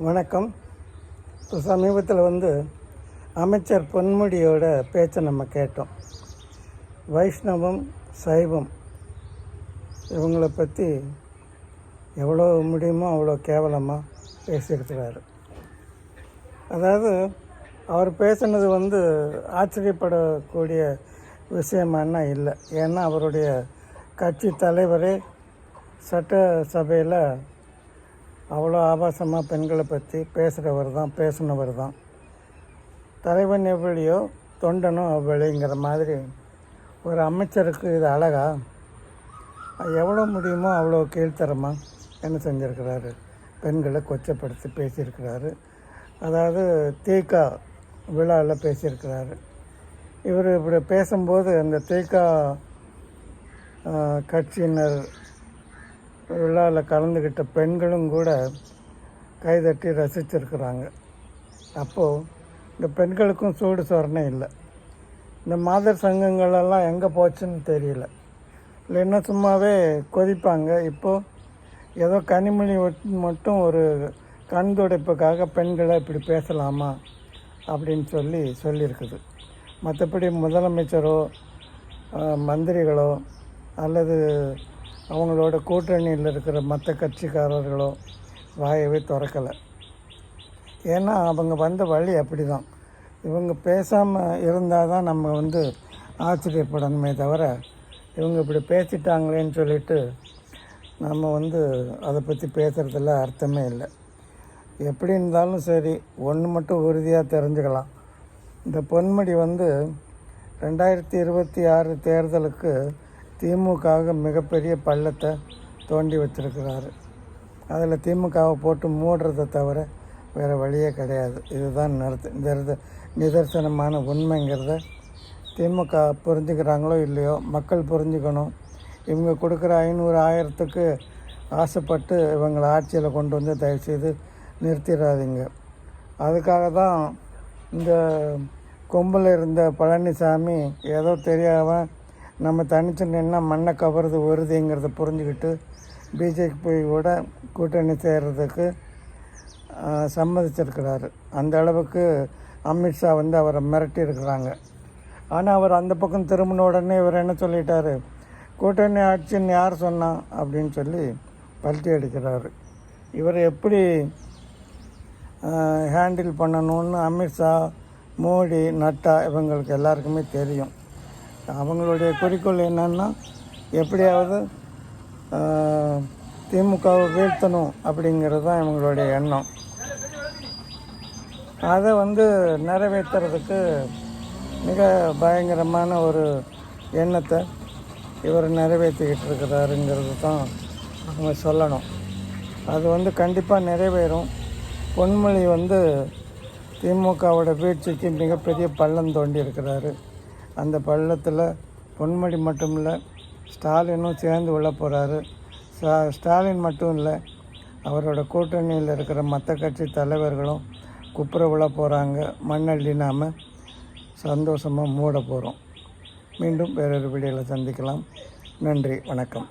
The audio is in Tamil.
வணக்கம். இப்போ சமீபத்தில் வந்து அமைச்சர் பொன்முடியோட பேச்சை நம்ம கேட்டோம். வைஷ்ணவம் சைவம் இவங்கள பற்றி எவ்வளோ முடியுமோ அவ்வளோ கேவலமாக பேசியிருக்கிறாரு. அதாவது அவர் பேசுனது வந்து ஆச்சரியப்படக்கூடிய விஷயமானா இல்லை. ஏன்னா அவருடைய கட்சி தலைவரே சட்டசபையில் அவ்வளோ ஆபாசமாக பெண்களை பற்றி பேசுகிறவர் தான் பேசினவர் தான். தலைவன் எவ்வளியோ தொண்டனும் அவ்வளிங்கிற மாதிரி ஒரு அமைச்சருக்கு இது அழகா? எவ்வளோ முடியுமோ அவ்வளோ கீழ்த்தரமாக என்ன செஞ்சுருக்கிறாரு? பெண்களை கொச்சப்படுத்தி பேசியிருக்கிறாரு. அதாவது தீகா விழாவில் பேசியிருக்கிறாரு. இவர் இப்படி பேசும்போது அந்த தீகா கட்சியினர் விழாவில் கலந்துக்கிட்ட பெண்களும் கூட கைதட்டி ரசிச்சிருக்கிறாங்க. அப்போது இந்த பெண்களுக்கும் சூடு சொரணை இல்லை. இந்த மாதர் சங்கங்களெல்லாம் எங்கே போச்சுன்னு தெரியல. இல்லைன்னா சும்மாவே கொதிப்பாங்க. இப்போது ஏதோ கனிமொழி மட்டும் ஒரு கண் துடைப்புக்காக பெண்களை இப்படி பேசலாமா அப்படின்னு சொல்லி சொல்லியிருக்குது. மற்றபடி முதலமைச்சரோ மந்திரிகளோ அல்லது அவங்களோட கூட்டணியில் இருக்கிற மற்ற கட்சிக்காரர்களோ வாயவே திறக்கலை. ஏன்னா அவங்க வந்த வழி அப்படி தான் இவங்க பேசாமல் இருந்தால் தான் நம்ம வந்து ஆச்சரியப்படணுமே தவிர இவங்க இப்படி பேசிட்டாங்களேன்னு சொல்லிட்டு நம்ம வந்து அதை பற்றி பேசுகிறதுல அர்த்தமே இல்லை. எப்படி இருந்தாலும் சரி ஒன்று மட்டும் உறுதியாக தெரிஞ்சுக்கலாம். இந்த பொன்முடி வந்து ரெண்டாயிரத்தி இருபத்தி ஆறு தேர்தலுக்கு திமுகவுக்கு மிகப்பெரிய பள்ளத்தை தோண்டி வச்சிருக்கிறாரு. அதில் திமுகவை போட்டு மூடுறதை தவிர வேறு வழியே கிடையாது. இதுதான் நிறுத்து நிறுத்த நிதர்சனமான உண்மைங்கிறத திமுக புரிஞ்சுக்கிறாங்களோ இல்லையோ மக்கள் புரிஞ்சுக்கணும். இவங்க கொடுக்குற ஐநூறு ஆயிரத்துக்கு ஆசைப்பட்டு இவங்களை ஆட்சியில் கொண்டு வந்து தயவுசெய்து நிறுத்திடாதீங்க. அதுக்காக தான் இந்த கொம்பில் இருந்த பழனிசாமி ஏதோ தெரியாமல் நம்ம தனிச்சு நின்னா மண்ணை கவர்றது வருதுங்கிறத புரிஞ்சுக்கிட்டு பிஜேபி கூட கூட்டணி சேர்றதுக்கு சம்மதிச்சிருக்கிறாரு. அந்த அளவுக்கு அமித்ஷா வந்து அவரை மிரட்டி இருக்கிறாங்க ஆனால் அவர் அந்த பக்கம் திரும்பின உடனே இவர் என்ன சொல்லிட்டாரு? கூட்டணி ஆட்சின்னு யார் சொன்னான் அப்படின்னு சொல்லி பல்ட்டி அடிக்கிறாரு. இவர் எப்படி ஹேண்டில் பண்ணணும்னு அமித்ஷா மோடி நட்டா இவங்களுக்கு எல்லாருக்குமே தெரியும். அவங்களுடைய குறிக்கோள் என்னன்னா எப்படியாவது திமுகவை வீழ்த்தணும் அப்படிங்கிறது தான் இவங்களுடைய எண்ணம். அதை வந்து நிறைவேற்றுறதுக்கு மிக பயங்கரமான ஒரு எண்ணத்தை இவர் நிறைவேற்றிக்கிட்டு இருக்கிறாருங்கிறது தான் நம்ம சொல்லணும். அது வந்து கண்டிப்பாக நிறைவேறும். பொன்மொழி வந்து திமுகவோட வீழ்ச்சிக்கு மிகப்பெரிய பள்ளம் தோண்டி இருக்கிறாரு அந்த பள்ளத்தில் பொன்மொழி மட்டும் இல்லை ஸ்டாலினும் சேர்ந்து உள்ள போகிறாரு ஸ்டாலின் மட்டும் இல்லை அவரோட கூட்டணியில் இருக்கிற மற்ற கட்சி தலைவர்களும் குப்புற விழ போகிறாங்க மண்ணள்ளி நாம் சந்தோஷமாக மூட போகிறோம் மீண்டும் வேறொரு வீடியோவில் சந்திக்கலாம். நன்றி வணக்கம்.